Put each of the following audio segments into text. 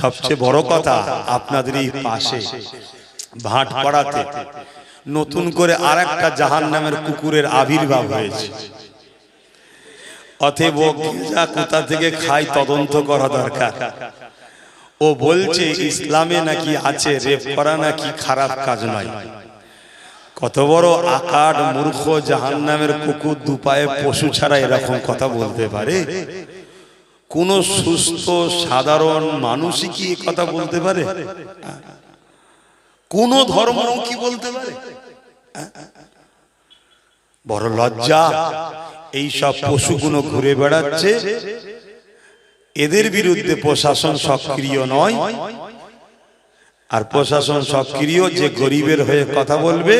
সবচেয়ে বড় কথা আপনাদের এই পাশে ভাট পাড়াতে নতুন করে আর একটা জাহান নামের কুকুরের আবির্ভাব হয়েছে। অতএব গেঁজা কোথা থেকে খায় তদন্ত করা দরকার। ও বলছে ইসলামে নাকি আছে রেপ করা নাকি খারাপ কাজ নয়? কত বড় আকার মূর্খ জাহান নামের কুকুর দুপায়ে পশু ছাড়া এরকম কথা বলতে পারে? কোন সুস্থ, সাধারণ মানুষই কি কথা বলতে পারে? কোন ধর্ম কি বলতে পারে? বড় লজ্জা। এই সব পশুগুলো ঘুরে বেড়াচ্ছে। এদের বিরুদ্ধে প্রশাসন সক্রিয় নয়। আর প্রশাসন সক্রিয় যে গরিবের হয়ে কথা বলবে,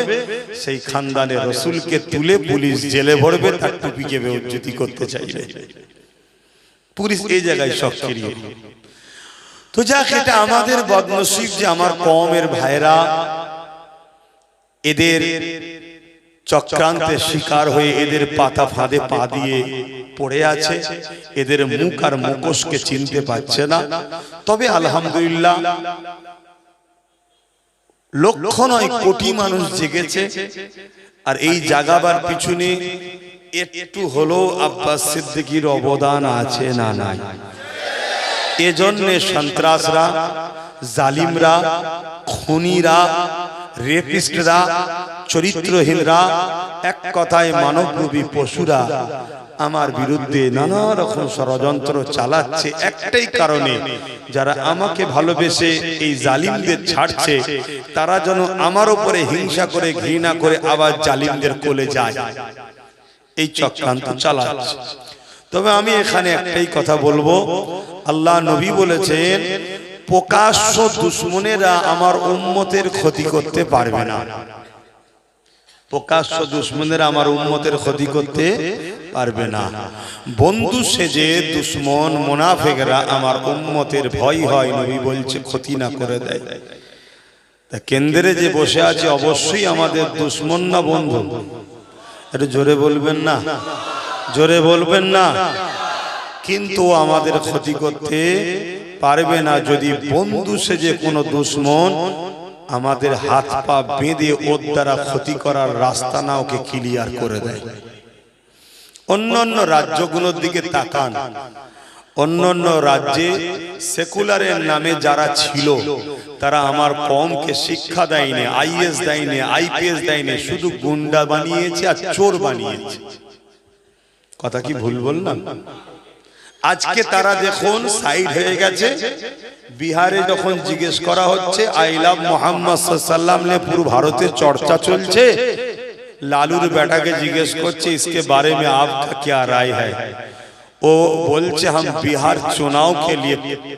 সেই খানদানের রসুলকে তুলে পুলিশ জেলে ভরবে, তার টুপিকে বেউজ্জতি করতে চাইবে। পুলিশ এই জায়গায় সক্রিয় তো যাক এটা আমাদের বদনসিব যে আমার কমের ভাইরা এদের চক্রান্তের শিকার হয়ে এদের পাতা ফাঁদে পা দিয়ে পড়ে আছে। এদের মুখ আর মুখোশকে চিনতে পারছে না। তবে আলহামদুলিল্লাহ লক্ষ নয় কোটি মানুষ জেগেছে। আর এই জাগাবার পিছনে একটু হলো আব্বাস সিদ্দিকির অবদান আছে না নাই। এজন্যে সন্ত্রাসরা, জালিমরা, খুনিরা, রেপিস্টরা, চরিত্রহীনরা, এক কথায় মানবরূপী পশুরা আমার বিরুদ্ধে নানা রকম ষড়যন্ত্র চালাচ্ছে একটাই কারণে, যারা আমাকে ভালোবেসে এই জালিমদের ছাড়ছে, তারা যেন আমার উপরে হিংসা করে ঘৃণা করে আবার জালিমদের কোলে যায়। এই চক্রান্ত চালাচ্ছে তবে আমি এখানে একটাই কথা বলব। আল্লাহ নবী বলেছেন প্রকাশ্য দুশ্মনেরা আমার উম্মতের ক্ষতি করতে পারবে না। প্রকাশ্য দুশ্মনেরা আমার উম্মতের ক্ষতি করতে পারবে না। বন্ধু সেজে দুশ্মন মোনাফেকরা আমার উম্মতের ভয় হয় নবী বলছে ক্ষতি না করে দেয়। তা কেন্দ্রে যে বসে আছে অবশ্যই আমাদের দুশ্মন না বন্ধু। একটু জোরে বলবেন না? জোরে বলবেন না? কিন্তু আমাদের ক্ষতি করতে পারবে না যদি বন্ধু সেজে কোনো দুশ্মন আমাদের হাত পা বেঁধে ওর দ্বারা ক্ষতি করার রাস্তা না ওকে ক্লিয়ার করে দেয়। অন্যান্য রাজ্যগুলোর দিকে তাকান। অন্যান্য রাজ্যে সেকুলারের নামে যারা ছিল, তারা আমার কমকে শিক্ষা দেয়নি, আইএস দেয়নি, আইপিএস দেয়নি, শুধু গুন্ডা বানিয়েছে আর চোর বানিয়েছে। কথা কি ভুল বললাম? আজকে তারা দেখুন সাইড হয়ে গেছে, বিহারে যখন জিজ্ঞেস করা হচ্ছে, আই লাভ মোহাম্মদ সাল্লাম নিয়ে পুরো ভারতে চর্চা চলছে? লালুর বেটাকে জিজ্ঞেস করছে, ইসকে বারে মে আপকা কে রায় হ্যায়? वो बोलचे हम बिहार चुनाव के लिए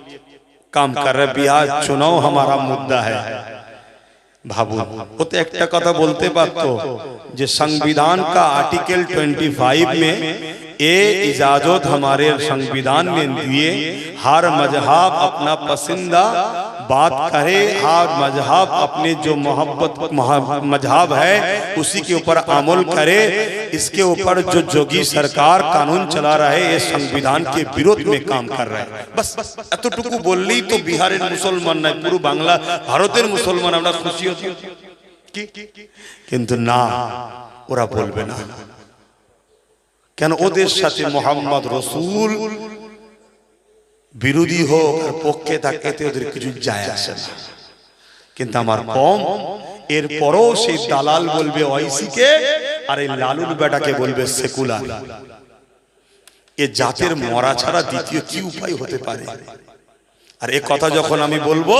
काम कर रहे बिहार चुनाव हमारा मुद्दा है। भाबू वो तो एक कथा बोलते बात तो जो संविधान का आर्टिकल 25 में ये इजाजत हमारे संविधान में दिए हर मजहब अपना पसंदा बात करे हर मजहब अपने जो मोहब्बत मजहब है उसी के ऊपर अमल करे इसके ऊपर जो जोगी सरकार कानून चला रहा है ये संविधान के विरोध में काम कर रहा है बस এতটুকু বললেই তো বিহারের মুসলমান নয় পুরো বাংলা ভারতের মুসলমান আমরা খুশি হতি কি কিন্তু না ওরা বলবে না কেন ওদের সাথে মোহাম্মদ রসুল বিরোধী হোক আর পক্ষে থাকে ওদের কিছু যায় আসে না। কিন্তু আমার কম এরপরও সেই দালাল বলবে ঐসিকে আর এই লালুর বেটাকে বলবে সেকুলার এ জাতের মরা ছাড়া দ্বিতীয় কি উপায় হতে পারে? আর এ কথা যখন আমি বলব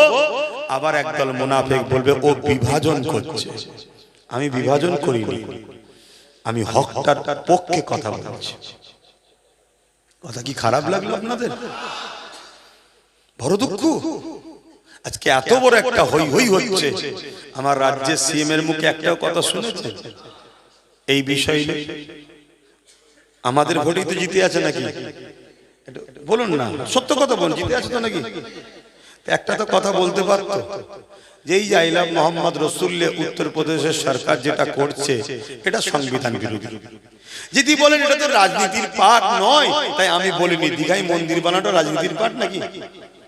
আবার একদল মুনাফেক বলবে ও বিভাজন করছে। আমি বিভাজন করিনি। আমি হকটার পক্ষে কথা বলছি। কথা কি খারাপ লাগল আপনাদের? বড় দুঃখ। আজকে এত বড় একটা হই হই হচ্ছে। আমার রাজ্যের সিএম এর মুখে একটাও কথা শুনেছে এই বিষয় আমাদের ভোটেই তো জিতে আছে নাকি? বলুন না সত্য কথা বলুন জিতে আছে তো নাকি? একটা তো কথা বলতে পারতো। যেই জাইলাম মোহাম্মদ রসুল্লে উত্তরপ্রদেশের সরকার যেটা করছে, এটা সংবিধান বিরোধী। যদি বলেন এটা তো রাজনীতির পাঠ নয়, তাই আমি বলিনি। দীঘায় মন্দির বানানো রাজনীতির পাঠ নাকি?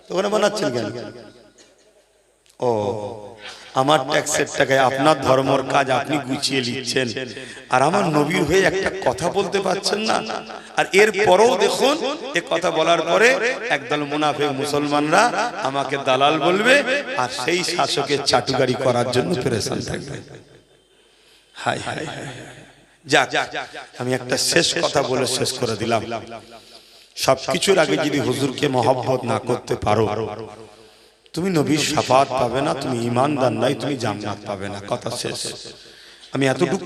তো ওখানে বানাচ্ছেন কেন? ও আমার ট্যাক্সের টাকায় আপনার ধর্মর কাজ আপনি গুছিয়ে নিচ্ছেন। আর আমার নবীর হয়ে একটা কথা বলতে পারছেন না। আর এর পরেও দেখুন, এ কথা বলার পরে একদল মুনাফে মুসলমানরা আমাকে দালাল বলবে, আর সেই শাসকের চাটুকারি করার জন্য প্রেশান থাকবে। হাই হাই হাই যাক, আমি একটা শেষ কথা বলে শেষ করে দিলাম। সবকিছুর আগে যদি হুজুরকে মহব্বত না করতে পারো তুমি নবীর সাফাত পাবে না, তুমি ইমানদার নাই, তুমি জান্নাত পাবে না। কথা শেষ। আমি এতটুকু